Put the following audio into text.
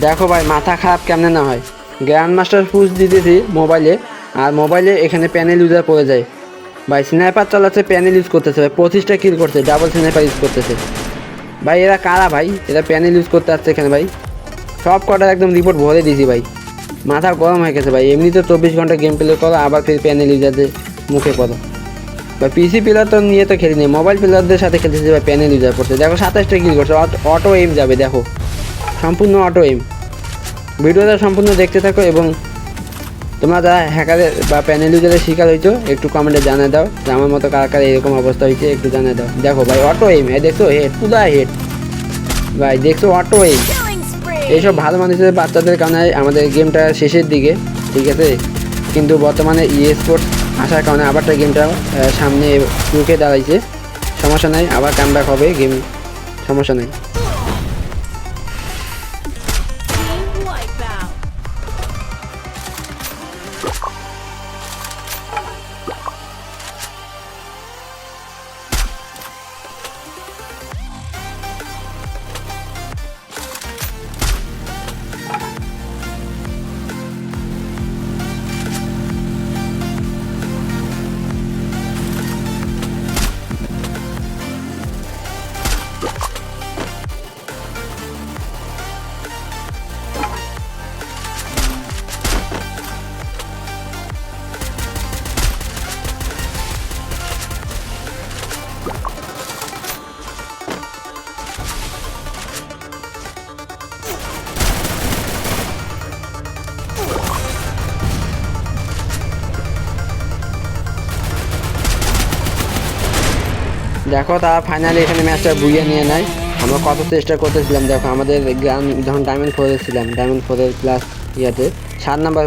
দেখো ভাই, মাথা খারাপ কেমনে না হয়। গ্র্যান্ড মাস্টার পুশ দিতেছি মোবাইলে আর মোবাইলে এখানে প্যানেল ইউজার পড়ে যায়। ভাই স্নাইপার চালাচ্ছে প্যানেল ইউজ করতেছে ভাই, পঁচিশটা কিল করছে ডাবল স্নাইপার ইউজ করতেছে। ভাই, এরা কারা ভাই? এরা প্যানেল ইউজ করতে আসছে এখানে ভাই। সব কটার একদম রিপোর্ট ভরে দিয়েছি ভাই। মাথা গরম হয়ে গেছে ভাই, এমনিতে চব্বিশ ঘণ্টা গেম প্লে করো, আবার ফির প্যানেল ইউজারদের মুখে করো বা পিসি প্লেয়ার তো নিয়ে তো খেলিনি মোবাইল প্লেয়ারদের সাথে খেলতেছি ভাই প্যানেল ইউজার করছে দেখো, সাতাশটা কিল করছে অটো এম যাবে, দেখো। সম্পূর্ণ অটো এম ভিডিওটা সম্পূর্ণ দেখতে থাকো এবং তোমরা যারা হ্যাকারের বা প্যানেল ইউজারের শিকার হয়েছো, একটু কমেন্টে জানিয়ে দাও যে আমার মতো কার কার এরকম অবস্থা হয়েছে, একটু জানিয়ে দাও। দেখো ভাই অটো এম এ দেখছ হেড পুরা হেড ভাই, দেখছ অটো এম! এইসব ভালো মানুষের, বাচ্চাদের কারণে আমাদের গেমটা শেষের দিকে, ঠিক আছে? কিন্তু বর্তমানে ই স্পোর্টস আসার কারণে আবারটা গেমটা সামনে রুখে দাঁড়াইছে। সমস্যা নাই, আবার কাম হবে গেম সমস্যা নাই। দেখো তারা ফাইনালি এখানে ম্যাচটা বুঝিয়ে নিয়ে নেয়। আমরা কত চেষ্টা করতেছিলাম, দেখো আমাদের গ্রাম যখন ডায়মন্ড ফোরে ছিলাম ডায়মন্ড ফোরের প্লাস ইয়াতে, সাত নাম্বার